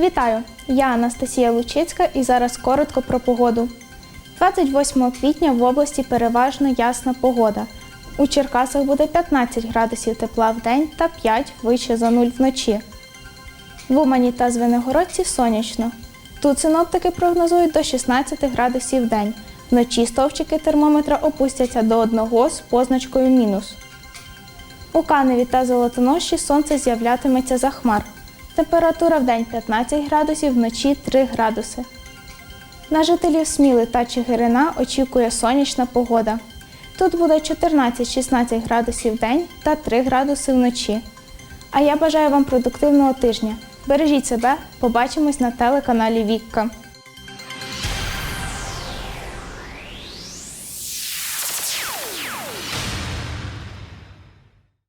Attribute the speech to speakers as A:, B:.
A: Вітаю! Я Анастасія Лучицька і зараз коротко про погоду. 28 квітня в області переважно ясна погода. У Черкасах буде 15 градусів тепла в день та 5 вище за нуль вночі. В Умані та Звенигородці сонячно. Тут синоптики прогнозують до 16 градусів в день. Вночі стовпчики термометра опустяться до 1 з позначкою мінус. У Каневі та Золотоноші сонце з'являтиметься за хмар. Температура в день 15 градусів, вночі 3 градуси. На жителів Сміли та Чигирина очікує сонячна погода. Тут буде 14-16 градусів в день та 3 градуси вночі. А я бажаю вам продуктивного тижня. Бережіть себе, побачимось на телеканалі Вікка.